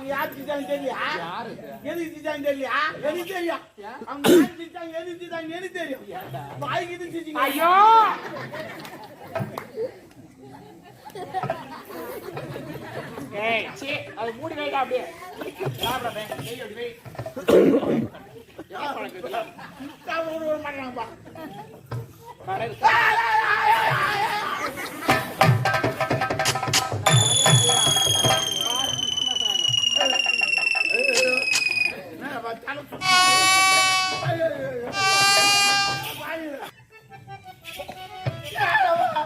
அவங்க யார் செஞ்சாங்க தெரியா? யாரு? எதுக்கு செஞ்சாங்க தெரியா? எனக்கு தெரியும் அவங்க யார் செஞ்சாங்க எதுக்கு செஞ்சாங்க எனக்கு தெரியும். வாய்க்கு செஞ்சீங்க ஐயோ! ஏய் சீ அது மூடி வைடா அப்படியே. அப்படி வை. சாப்பிட மாட்டாங்கப்பா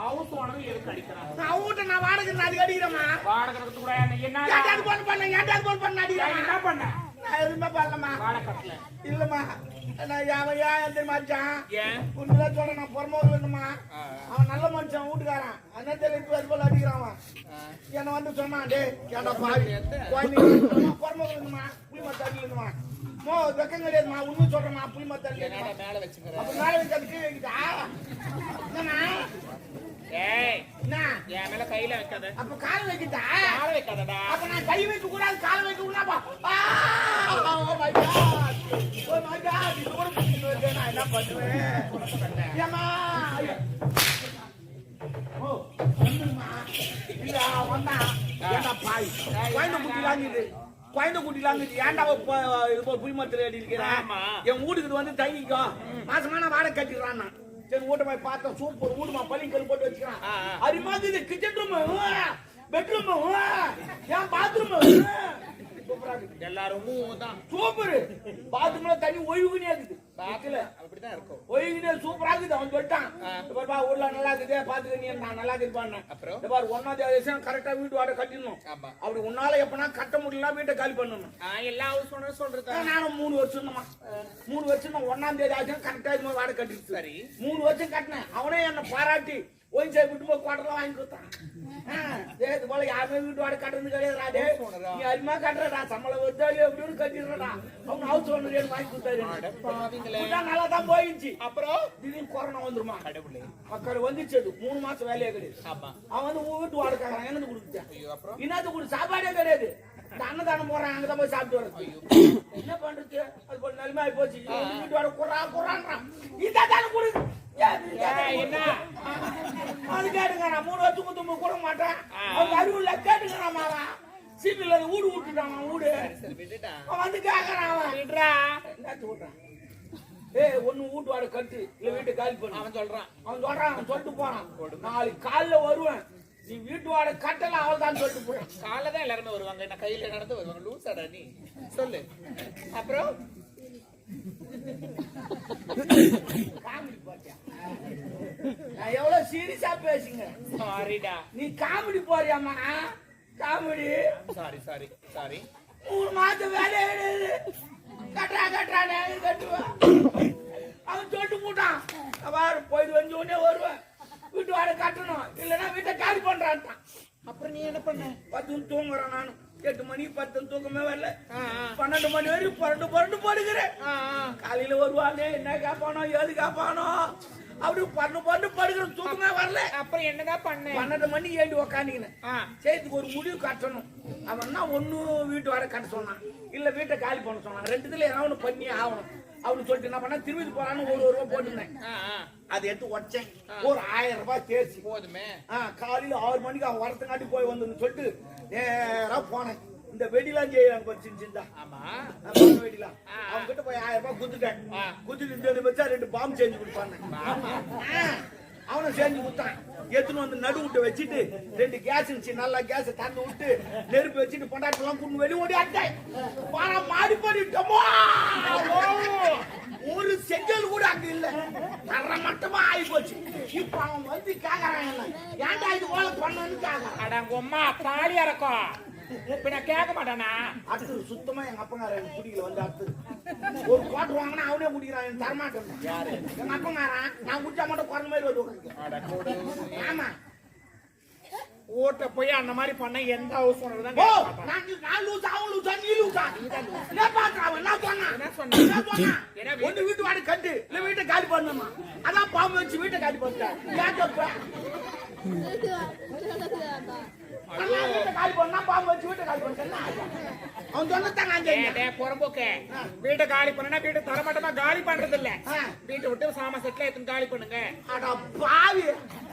ஹவுஸ் ஓனர் எதுக்கு அடிக்கிறான் நான் வீட்டை நான் வாடகை அதுக்கு அடிக்கிறேம்மா. வாடகை கொடுத்து கூட என்ன ஏன்டா phone பண்ண? ஏன்டா phone பண்ண நான் அடிக்கிறேம்மா? என்ன பண்ண? நான் எதுவுமே பண்ணலம்மா. வாடகை கட்டல இல்லம்மா நான் அவன் ஏன் மச்சான் ஏன்? உண்மையிலே சொல்றேன் நான் புறம்போது வேணுமா அவன் நல்ல மனுஷன் வீட்டுக்காரன். இப்போ அது போல அடிக்கிறான் அவன்? என்னை வந்து சொன்னான் டே ஏன்டா பாவி வேணுமா புளி மத்த அடிக்கணுமா மோ வெக்கம் கிடையாதுமா உண்மை சொல்றேம்மா புளி மத்த அடிக்கணுமா மேல வச்சுக்கிறேன் அப்ப மேலே வைக்க அது கீழே வைக்கிட்டா? என்னண்ணா ஏய் என்ன? என் மேல கையில வைக்காத. அப்ப கால் வைக்கிட்டா? கால வைக்காதடா. அப்ப நான் கை வைக்க கூடாது கால் வைக்க கூடாப்பா oh my god oh my god இது கூட பிடிச்சிட்டு வருது நான் என்ன பண்ணுவேன்? ஏம்மா? ஐயோ. ஓ வந்துருமா இல்ல வந்தா ஏண்டா பாய். குழந்தை குட்டிலாங்குது குழந்தை குட்டிலாங்குது ஏன்டா இது போல் புய்மத்தில் அடி இருக்கிறேன். என் வீட்டுக்கு வந்து தங்கிக்கோ. மாசமா நான் வாடகை கட்டிடுறான் சரி வீட்டை போய் பார்த்தேன் சூப்பர் வீடுமா பள்ளிக்கல் போட்டு வச்சுக்கிறான். அது மாதிரி இது கிச்சன் ரூம் பெட்ரூம் ஏன் பாத்ரூம் எல்லாரும் சூப்பர். பாத்ரூம்ல தண்ணி ஒழுகுனே இருக்குது. இருக்கும். ஒழுகுனே சூப்பரா இருக்குது அவன் சொல்லிட்டான். இப்ப பாருப்பா ஊர்ல நல்லா இருக்குது பாத்துக்க நீ நான் நல்லா இருக்குப்பான்னு அப்புறம்? இந்த பாரு ஒன்னாம் தேதி கரெக்டா வீட்டு வாடகை கட்டிடணும். ஆமா. அப்படி உன்னால எப்பனா கட்ட முடியல வீட்டை காலி பண்ணணும். எல்லா ஹவுஸ் ஓனர் சொல்றது? நானும் மூணு வருஷம் தான் மூணு வருஷம் ஒன்னாம் தேதி கரெக்டா இது வாடகை கட்டிடுச்சு. சரி. மூணு வருஷம் கட்டினேன். அவனே என்ன பாராட்டி ஒயின் சாய் விட்டு போய் குவாட்டர்லாம் வாங்கி கொடுத்தான். இது போல யாருமே வீட்டு வாடகை கட்டுறது கிடையாதுடா டேய். நீ அதிகமா கட்டுறடா சம்பளம் வருதாலே எப்படியும் கட்டிடுறடா. அவங்க ஹவுஸ் ஓனர் வாங்கி கொடுத்தாரு. நல்லா தான் போயிடுச்சு. அப்புறம்? திடீர்னு கொரோனா வந்துருமா? கடவுளே. மக்கள் வந்துச்சு அது மூணு மாசம் வேலையே கிடையாது. அவன் வந்து வீட்டு வாடகை என்னது கொடுத்துட்டேன் இன்னது கொடு? சாப்பாடே கிடையாது. இந்த அன்னதானம் போறான். அங்கதான் போய் சாப்பிட்டு வரது என்ன பண்றது? அது போல நிலைமை ஆகி போச்சு வீட்டு வாடகை குறா குறான்றான் கொடு. ஏன் இது ஏய், என்ன? அது கேட்டுங்க நான் மூணு வருஷம் குத்து கூட மாட்டேன். அவங்க அறிவுல கேட்டுக்கிறான் அவன்? சீட்டுல வீடு விட்டுட்டான் வீடு அவன் வந்து கேக்குறான் அவன். விடுறா என்னத்து விட்றான்? ஏய் ஒண்ணு வீட்டு வாடகை கட்டு. இல்ல வீட்டை காலி பண்ணு. அவன் சொல்றான். அவன் சொல்றான் அவன் சொல்லிட்டு போறான். நாளைக்கு காலைல வருவேன். நீ வீட்டு வாடகை கட்டல அவள் தான் சொல்லிட்டு போறான். காலைல தான் எல்லாருமே வருவாங்க. நான் கையில நடந்து வருவாங்க. லூசாடா நீ. சொல்லு. அப்புறம்? காமெடி பாத்தியா? நான் எவ்வளவு சீரியஸா பேசுங்க. சாரிடா நீ காமெடி போறியாமா காமெடி. சாரி சாரி சாரி மூணு மாசம் வேலையே கட்டுறா கட்டுறா நான் கட்டுவேன் அவன் சொல்லிட்டு போட்டான் பாரு போயிட்டு வந்து உடனே வருவேன் வீட்டு வாடகை கட்டணும். இல்லைன்னா வீட்டை காலி பண்றான்ட்டான். அப்புறம் நீ என்ன பண்ண? பத்து தூங்குறேன் நானும் எட்டு மணி பத்து தூக்கமே வரல. பன்னெண்டு மணி வரைக்கும் புரண்டு புரண்டு ஆ. காலையில வருவானே என்ன கேட்பானோ ஏது கேட்பானோ அப்படி பன்னெண்டு பன்னெண்டு படுக்கிறேன் தூக்கமே வரல. அப்புறம் என்னதான் பண்ண? பன்னெண்டு மணி ஏண்டி உக்காண்டிக்கினேன் ஆ. சரி இதுக்கு ஒரு முடிவு கட்டணும். அவன் தான் ஒண்ணு வீட்டு வர கட்ட சொன்னான். இல்ல வீட்டை காலி பண்ண சொன்னான். ரெண்டுத்துல ஏதாவது ஒண்ணு பண்ணி ஆகணும். அப்படின்னு சொல்லிட்டு என்ன பண்ண திரும்பி போறான்னு ஒரு ஒரு ரூபா போட்டுருந்தேன். அதை எடுத்து உடச்சேன். ஒரு ஆயிரம் ரூபாய் தேர்ச்சி போதுமே. காலையில ஆறு மணிக்கு அவன் வரத்துக்காட்டி போய் வந்துன்னு சொல்லிட்டு நேரா போனேன். இந்த வெடிலாம் செய்யறாங்க பாரு சின்ன சின்னதா. ஆமா. வெடிலாம். அவங்க கிட்ட போய் ஆயிரம் ரூபாய் குத்துட்டேன். குத்துட்டு இந்த வச்சா ரெண்டு பாம்பு செஞ்சு கொடுப்பாங்க. ஆமா. அவனும் செஞ்சு கொடுத்தான். எடுத்துன்னு வந்து நடு விட்டு வச்சுட்டு ரெண்டு கேஸ் இருந்துச்சு. நல்லா கேஸ் தந்து விட்டு நெருப்பு வச்சுட்டு பொண்டாட்டெல்லாம் கூட்டு வெளியே ஓடி அட்டேன் வாரா மாடி பண்ணிட்டோமோ ஒரு செங்கல் கூட அங்க இல்ல. தர மட்டமா ஆகி போச்சு. இப்ப அவன் வந்து கேக்குறான் ஏன்டா இது போல பண்ணன்னு கேக்குறான்? அட உங்க அம்மா தாலி இறக்கும் இப்ப நான் கேட்க மாட்டானா? அடுத்தது சுத்தமா எங்க அப்பங்காரன் எனக்கு பிடிக்கல வந்து அடுத்தது ஒரு குவாட்டர் வாங்கினா அவனே குடிக்கிறான் எனக்கு தரமாட்டேன். யாரு? எங்க அப்பங்காரன் நான் குடிச்சா மட்டும் குறைஞ்ச மாதிரி வந்து. ஆமா. ஊட்ட போய் அந்த மாதிரி பண்ண எந்த ஹவுஸ் ஓனர் தான். நான் அவன் லூசா நீ என்ன பாக்குறா அவன்? என்ன சொன்னான் என்ன சொன்னான்? ஒண்ணு வீட்டு வாடி கட்டு. இல்ல வீட்டை காலி பண்ணுமா அதான் பாம்பு வச்சு வீட்டை காலி பண்ணிட்டேன். ஏன் தப்பு அண்ணா, வீட்டை காலி பண்ணா பாம்பு வச்சு வீட்டை காலி பண்ணிட்டேன் அவன் சொன்னதான் நான் ஏய், செஞ்சேன் டேய், புறம்போக்கு. வீட்டை காலி பண்ணனா வீட்டை தரமாட்டமா காலி பண்றது இல்ல ஆ. வீட்டை விட்டு சாமா செட்ல எடுத்து காலி பண்ணுங்க அட பாவி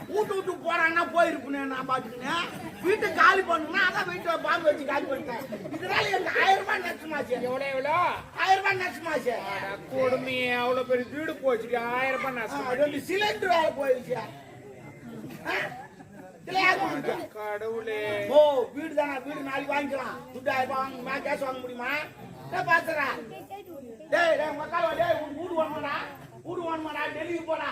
வீட்டு விட்டு போறான்னா போயிருப்பேன் நான் பாத்துக்கினேன் வீட்டை காலி பண்ணுனா அதான் வீட்டை பாம்பு வச்சு காலி பண்ணிட்டேன் இதனால எனக்கு ஆயிரம் ரூபாய் நஷ்டமாச்சு எவ்வளவு எவ்வளோ ஆயிரம் ரூபாய் நஷ்டமாச்சு கொடுமையே அவ்வளவு பெரிய வீடு போச்சு ஆயிரம் ரூபாய் ஆ, நஷ்டம் ரெண்டு சிலிண்டர் வேலை போயிடுச்சு ஆ? இதுல யார் கொடுத்தா? கடவுளே. ஓ வீடு தானே வீடு நாளைக்கு வாங்கிக்கலாம். துட்டு ஆயிரம் வாங்க முடியுமா? டேய் பாத்துறா. டேய் டேய் மக்கள் டேய் வீடு வாங்கடா வீடு வாங்கடா டெல்லிக்கு போடா.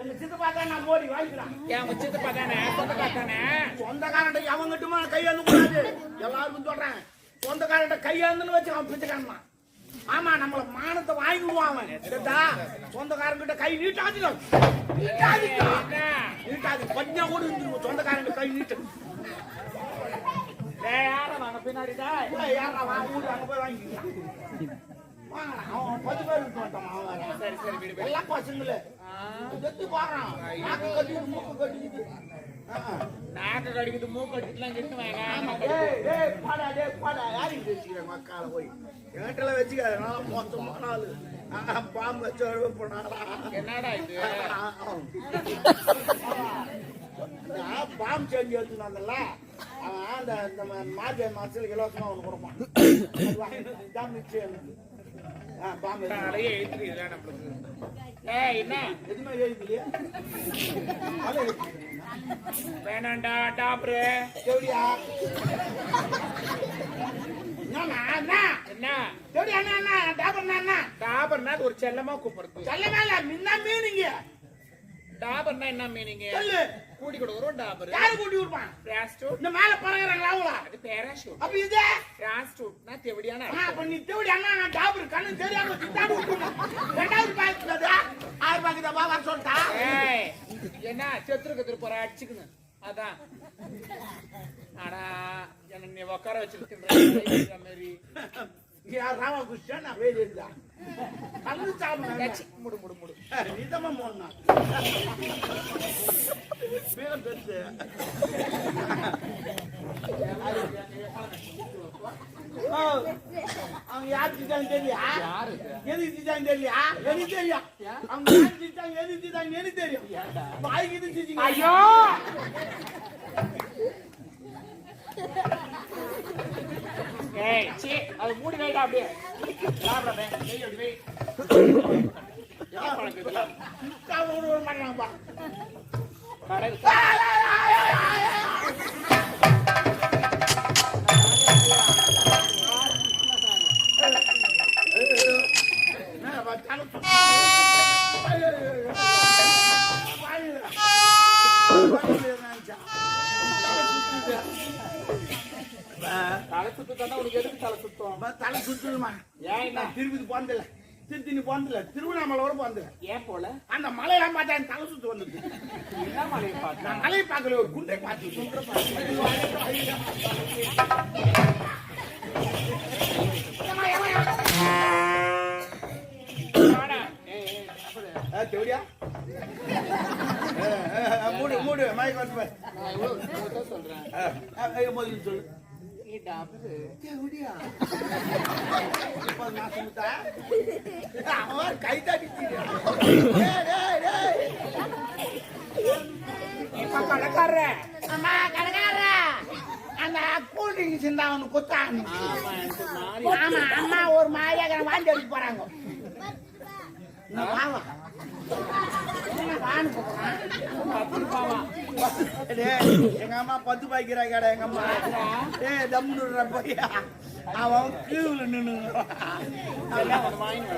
எங்க சித்தப்பா தான் நான் மோடி வாங்கிக்கலாம். என் உச்சத்தை தானே? சொந்தக்கா தானே சொந்தக்காரன்ட்ட அவங்கிட்டுமா கையாந்து கூடாது எல்லாருக்கும் சொல்றேன். சொந்தக்காரன்ட்ட கையாந்துன்னு வச்சு அவன் பிச்சைக்காரன் ஆமா நம்மள மானத்தை வாங்கிடுவான் அவன் சரிதா? சொந்தக்காரங்கிட்ட கை என்ன? நீட்டாது கொஞ்சம் கூட இருந்துருவோம் சொந்தக்காரங்க கை நீட்டு. டேய், யாரை வாங்க அங்க போய் வாங்கிக்கலாம் அவன் பத்து பேர் இருக்க மாட்டான் அவன் வேற. சரி சரி வீடு வீடு. எல்லாம் பசங்களே. ஆ, கட்டி மூக்கு கட்டிக்கிட்டு. ஆ. நாக்கு கடிக்குது மூக்கு கடிக்குதுலாம் கிட்டு வாங்க ஆமா, டேய், டேய், பாடா, டேய், பாடா. யாருக்கு வச்சுக்கிற மக்கால போய்? என்கிட்டல வச்சுக்காத, நான் மோசமான ஆளு. பாம்பு வச்சு போனாடா. என்னடா இது பாம்பு செஞ்சு வந்தேன்ல, அவன் அந்த மார்கழி மாசத்துல இலவசமா ஒண்ணு கொடுப்பான். மிச்சம் எனக்கு. நிறைய எழுத்துறீங்களா நம்மளுக்கு. என்ன? எதுவுமே எழுதலையே. அது எழுதி. வேணாண்டா டாப்ரு எப்படியா? ஒரு செல்லமா கூப்பிடுறது. சொல்லவே இல்ல, முன்ன மீனிங்க. டாபர்னா என்ன மீனிங் சொல்லு. கூட்டி கொடுக்குறோம் டாபர் யாரு கூட்டி விடுப்பான்? ராஸ்டூட் இந்த மேல பழகுறாங்களா அவங்களா? அது பேராஷூட் அப்ப இது? ராஸ்டூட்னா தெவடியான ஆ, அப்ப நீ அண்ணா, நான் டாபர் கண்ணு தெரியாம திட்டாடி விட்டுருந்தேன். ரெண்டாவது பாக்கெட் அது. ஆயிரம் பாக்கெட் வா, வர சொல்லிட்டா? ஏய் என்ன செத்துரு கத்துரு போற அடிச்சுக்கணும் அதான் ஆனா என்ன நீ உட்கார வச்சிருக்கின்ற மாதிரி ராமகிருஷ்ணன், நான் வேலு இருந்தா. முடு முடு முடு. நீதமா மோன்னா. வீரம் பெருசு. அவங்க யார் திட்டாங்க தெரியா? எதுக்கு திட்டாங்க தெரியா எனக்கு தெரியும். அவங்க யார் திட்டாங்க எதுக்கு திட்டாங்க எனக்கு தெரியும். வாய்க்கு இது திட்டிங்க ஐயோ! ஏய் சீ அது மூடி வைடா அப்படியே. சாப்பிடாதே வெய் அப்படி வெய் என்ன பழக்கம் இதெல்லாம் திட்டாங்க விட மாட்டாங்கப்பா போனதில்ல திருத்தணி போனதில்ல திருவண்ணாமலை வர போனதில்ல ஏன் போல? அந்த மலையெல்லாம் பார்த்தா எனக்கு தலை சுத்து வந்தது என்ன மலையை பார்த்தா? நான் மலையை பார்க்கல ஒரு குண்டை பார்த்து சாப்பிடு. தேவடியா? மூடு மூடு மயக்க வந்து போய் நான் இவ்வளவு இவ்வளவுதான் சொல்றேன். முதல்ல சொல்லு. சொல்லிட்டா அவன் கை இப்ப கடைக்காரர. அம்மா கடைக்கார அந்த கூல் ட்ரிங்க்ஸ் இருந்தா அவனு குத்தான் ஆமா அம்மா ஒரு மாதிரியாக வாந்தி அடிக்க போறாங்க. எங்க அம்மா பத்து பாய்க்கிறா கடை எங்க அம்மா ஏ தம்முடுற பையா அவன் கீழ நின்னு வாங்கி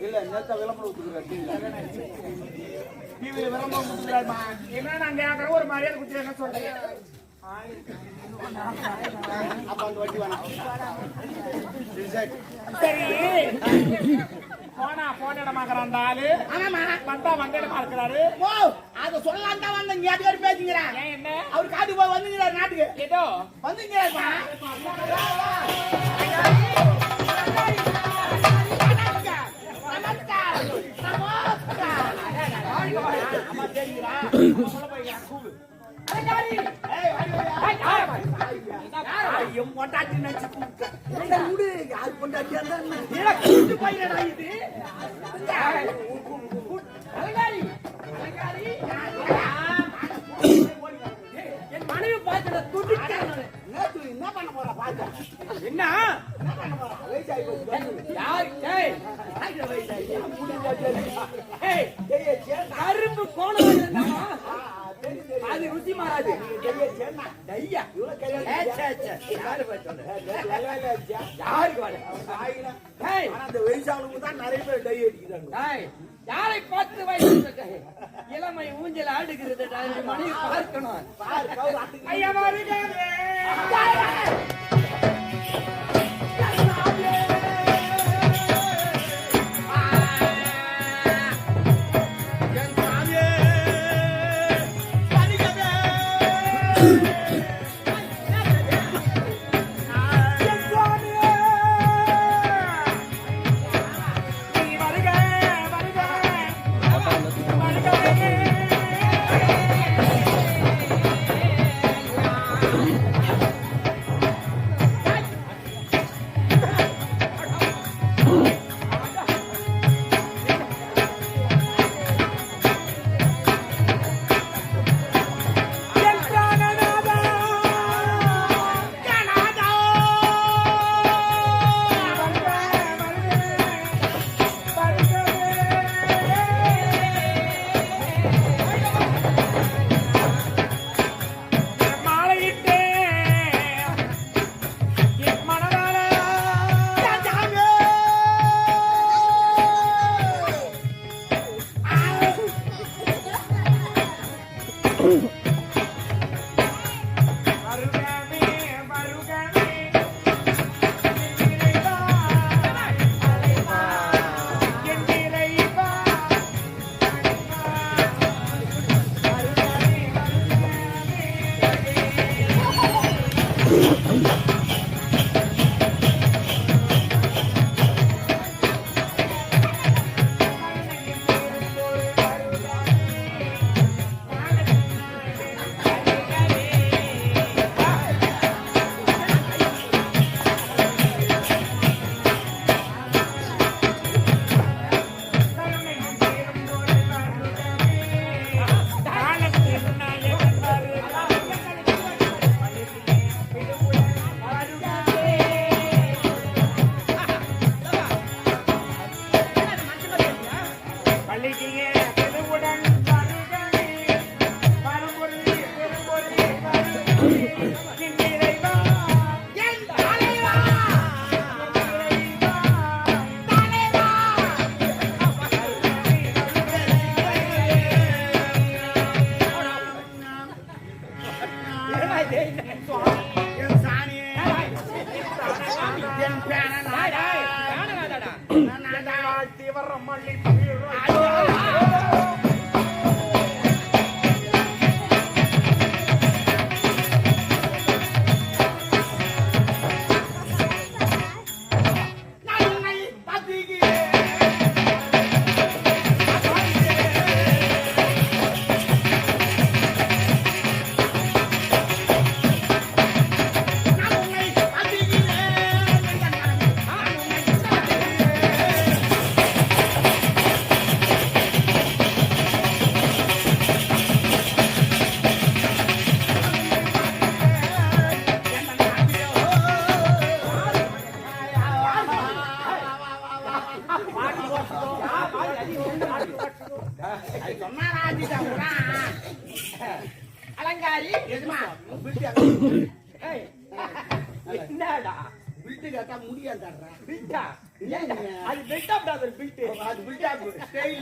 இல்ல நேத்த விளம்பரம் டிவியில விளம்பரம் கொடுக்குறாருமா என்ன நாங்க ஒரு மரியாதை குத்தி என்ன சொல்றீங்க அப்ப அந்த வண்டி வேணாம் சரி, போனா போன இடமாக்குற அந்த ஆளு ஆமாம்மா. வந்தா வந்த இடமா இருக்கிறாரு ஓ அத சொல்லலாம் தான் வந்தேன் நீ அதுக்காடி பேசுங்கிறேன் என்ன அவர் காட்டுக்கு போய் வந்துங்கிறார் நாட்டுக்கு ஏதோ வந்துங்கிறாருமா என் பொண்டாட்டி நினைச்சு கூப்பிட்டேன். விடு, யார் பொண்டாட்டியா என்ன? இது. அலங்காரி, அலங்காரி, என் மனைவி பார்த்துட துடிக்கிறேன் என்ன பண்ண போறா பாத்த என்ன என்ன பண்ண போச்சு யார் டேய் ஏய் கரும்பு கோணம் இருந்தாமா தெரி தெரி அது ருசி மாறாது யாருக்கு வயசானவங்க தான் நிறைய பேர் டை அடிக்கிறாங்க யாரை பார்த்து வயசு இளமை ஊஞ்சல் ஆடுகிறது மனைவி பார்க்கணும் ஐயா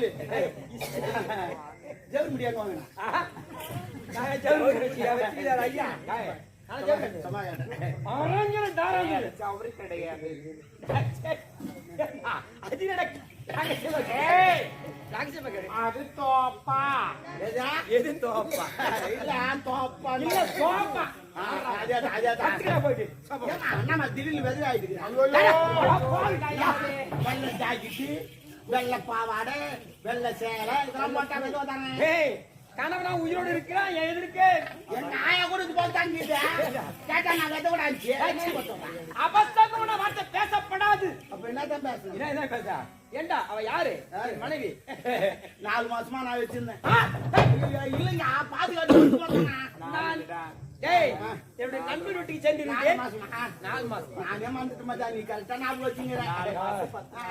ஜெல் முடியாது வாங்கினா ஆஹா. நான் ஜவுளி வச்சுக்கிறார் ஐயா ஜவுளி அரஞ்சன தாராஞ்சன. அவரு கிடையாது அது கேடு. அது தோப்பா? எது தோப்பா? இல்ல, தோப்பா. இல்ல, தோப்பா. என்னம்மா திடீர்னு யாரு? வெள்ளை பாவாடை, வெள்ளை சேலை, இதெல்லாம் போட்டா தானே? ஏய், கணவனா உயிரோடு இருக்கிறான் என் எதிர்க்கு என் நாயை போல தாங்கிட்டு. கேட்டா நான் வெதை கூட ஆச்சு. அபத்தமான வார்த்தை பேசப்படாது அப்ப என்னதான் பேசுறேன்? என்ன என்ன பேச ஏண்டா அவ யாரு மனைவி நாலு மாசமா நான் வச்சிருந்தேன் இல்லைங்க பார்த்தேன்னா. நான் டேய் நண்பர் வீட்டுக்கு சென்று நாலு மாசமா? நாலு நானே மறந்துட்டு மச்சான், நீ ஞாபகம் வச்சுக்கிற. ஆ,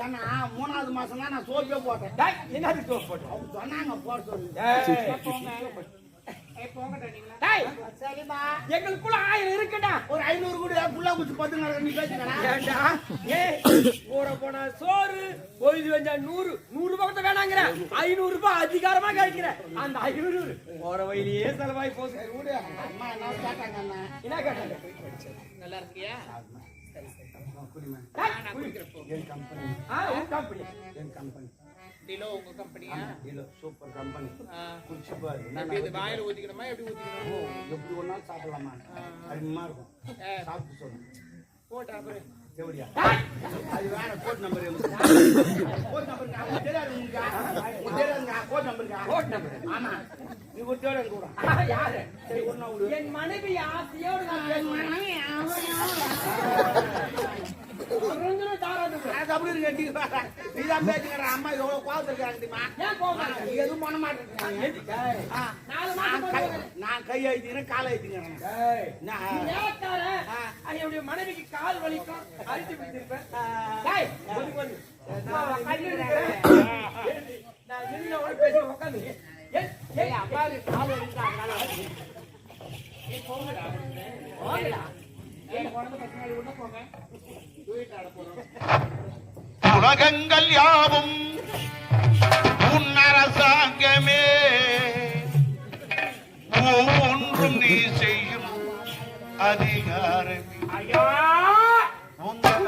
ஏன்னா மூணாவது மாசம் தான் நான் சோப்பே போட்டேன். என்னது தோப்பு போட்டு அவங்க சொன்னாங்க போட சொல்லி. எங்களுக்குள்ள ஆயிரம் இருக்குடா. ஒரு ஐநூறு கூட புள்ள குச்சி ஏண்டா? ஏய் போற போன சோறு வந்தா நூறு. நூறு ரூபாய் கூட வேணாங்கிற. ஐநூறு ரூபாய் அதிகாரமா கிடைக்கிற. அந்த ஐநூறு போற வழியிலேயே செலவாய் போகுது அம்மா என்ன கேட்டாங்க என்ன? கேட்டாங்க? நல்லா இருக்கியா? கம்பெனி என் கம்பெனி டிலோ உங்க கம்பெனியா இல்ல சூப்பர் கம்பெனி. குடிச்சு பாரு. எப்படி இது வாயில ஊத்திக்கணுமா எப்படி ஊத்திக்கணும்? எப்படி நாள் சாப்பிடலாமா? அருமையா இருக்கும். சாப்பிட்டு சொல்லு. போட்டா அப்புறம். எப்படியா? அது வேற code number code number code நம்பருக்கா code number ஆமா. நீ கூட. யாரு? சரி விடு. என் மனைவி ஆசையோடு நான் அப்படி இருக்கு நீ வேற. நீதான் பேசுகிற அம்மா எவ்வளவு நீ எதுவும் பண்ண நாலு நான் கை- அழுத்திக்கிறேன் காலை அழுத்திக்கிறேன். என்னுடைய மனைவிக்கு கால் வலிக்கும். அழுத்தி பிடிச்சிருப்பேன். நான் பேசி உட்காந்து. அப்பாவுக்கு கால் போங்க. தூக்கிட்டு உலகங்கள் யாவும் உன் அரசாங்கமே. ஒவ்வொன்றும் நீ செய்யும் அதிகாரமே! உங்கள்